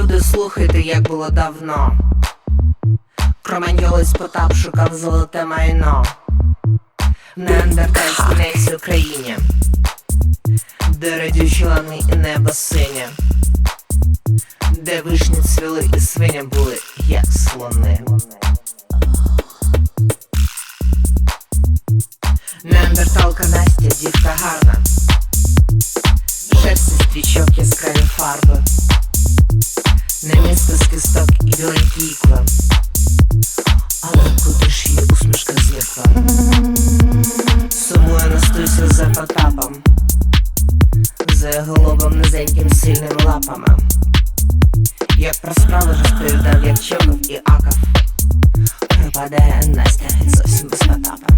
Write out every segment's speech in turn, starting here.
Слухайте, як було давно. Кроманьолець Потап шукав золоте майно. Неандертальській несі Україні, де радючі лани і небо синє, де вишні цвіли і свиня були, як слони. Неандерталка Настя, дівка гарна, шерсті стрічок яскраві фарби, не місто з кісток і біленькі ікла, але куди ж її усмішка зникла? Сумує Настуся за потапом, за голубом низеньким сильним лапами, як про справи розповідав, як Чехов і Аков, пропадає Настя зовсім без потапа.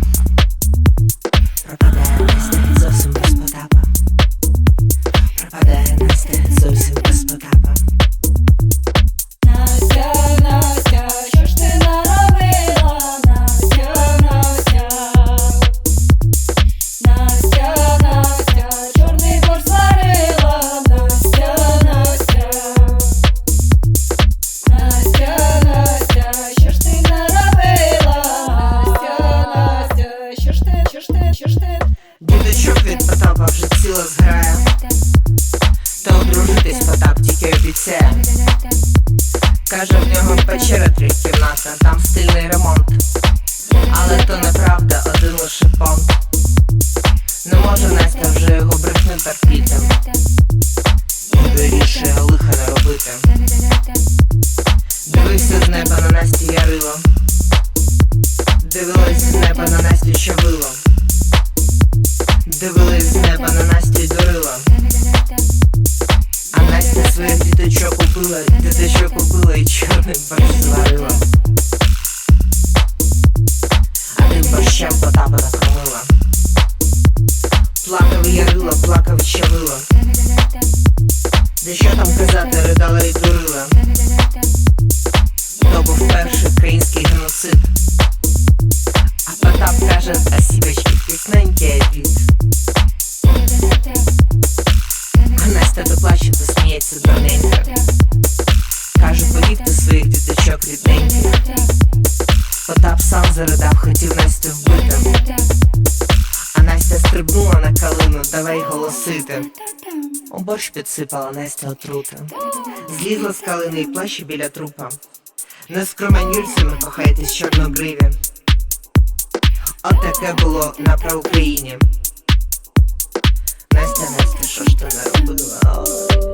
Тільки. Каже, в нього печера три кімната, там стильний ремонт. Але то неправда, один лише понт. Не може Настя вже його брехню терпіти. Вирішує лиха не робити. Дивився з неба на Насті ярило. Дивилась з неба на Настю щавило. Дивились з неба на Настю А Настя своїх діточок купила, діточок купила і чорний борщ зварила. А тим борщем Потапа накормила. Плакав і ярила, плакав і щавила. Де що там казати, ридала і дурила. То був перший український геноцид. А Потап каже, спасибочки, пікненький обід. А Настя доплаче, то заридав, хотів Настю вбити. А Настя стрибнула на калину, давай голосити. У борщ підсипала Настя отрути. Злізла з калини і плаче біля трупа. Не з кроманюльцями кохайтесь чорногриві. Отаке було на Україні. Настя, Настя, що ж ти не робила? Настя, Настя, що ж ти не робила?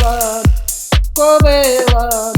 va, Kobe.